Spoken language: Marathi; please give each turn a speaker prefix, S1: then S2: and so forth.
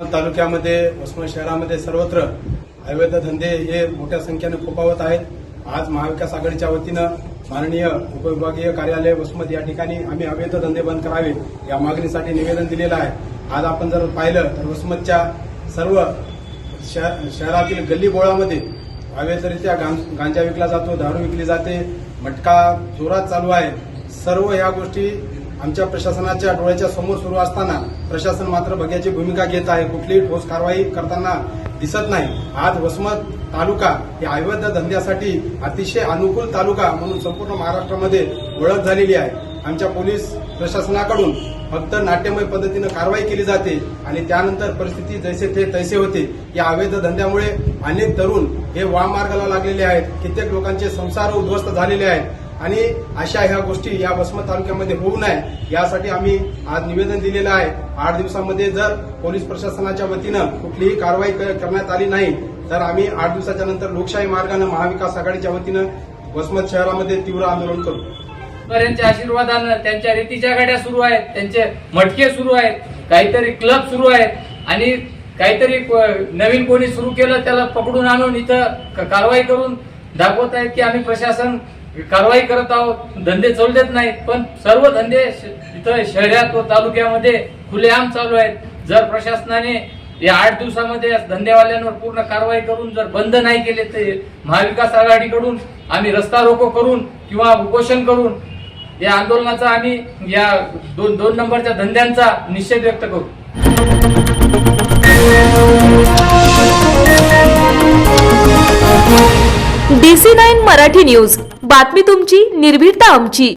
S1: तालुक्यामध्ये वसमत शहरामध्ये सर्वत्र अवैध धंदे हे मोठ्या संख्येने फोपावत आहेत. आज महाविकास आघाडीच्या वतीनं माननीय उपविभागीय कार्यालय वसमत या ठिकाणी आम्ही अवैध धंदे बंद करावे या मागणीसाठी निवेदन दिलेलं आहे. आज आपण जर पाहिलं तर वसमतच्या सर्व शहरातील गल्ली बोळामध्ये अवैधरित्या गां- गांजा विकला जातो दारू विकली जाते मटका जोरात चालू आहे. सर्व या गोष्टी आमच्या प्रशासनाच्या डोळ्याच्या समोर सुरू असताना प्रशासन मात्र बघ्याची भूमिका घेत आहे. कुठलीही ठोस कारवाई करताना दिसत नाही. आज वसमत तालुका या अवैध धंद्यासाठी अतिशय अनुकूल तालुका म्हणून संपूर्ण महाराष्ट्रामध्ये ओळख झालेली आहे. आमच्या पोलीस प्रशासनाकडून फक्त नाट्यमय पद्धतीनं कारवाई केली जाते आणि त्यानंतर परिस्थिती जैसे थे तैसे होते. या अवैध धंद्यामुळे अनेक तरुण हे वामार्गाला लागलेले आहेत. कित्येक लोकांचे संसार उद्ध्वस्त झालेले आहेत. आणि अशा ह्या गोष्टी या वसमत तालुक्यामध्ये होऊ नये यासाठी आम्ही आज निवेदन दिलेलं आहे. आठ दिवसामध्ये जर पोलीस प्रशासनाच्या वतीनं कुठलीही कारवाई क- करण्यात आली नाही तर आम्ही आठ दिवसाच्या नंतर लोकशाही मार्गानं महाविकास आघाडीच्या वतीनं वसमत शहरामध्ये तीव्र आंदोलन करू.
S2: यांच्या आशीर्वादानं त्यांच्या रेतीच्या गाड्या सुरू आहेत त्यांचे मटके सुरू आहेत काहीतरी क्लब सुरू आहेत आणि काहीतरी नवीन कोणी सुरू केलं त्याला पकडून आणून इथं क- कारवाई करून दाखवत आहेत की आम्ही प्रशासन कारवाई करत आहोत. धंदे चालू देत नाहीत पण सर्व धंदे श- इथं शहरात व तालुक्यामध्ये खुलेआम चालू आहेत. जर प्रशासनाने या आठ दिवसामध्ये धंदेवाल्यांवर पूर्ण कारवाई करून जर बंद नाही केले तर महाविकास आघाडीकडून आम्ही रस्ता रोको करून किंवा उपोषण करून या आंदोलनाचा आम्ही या दोन दोन नंबरच्या धंद्यांचा निषेध व्यक्त करू.
S3: DC nine Marathi news. बातमी तुमची निर्भीडता आमची.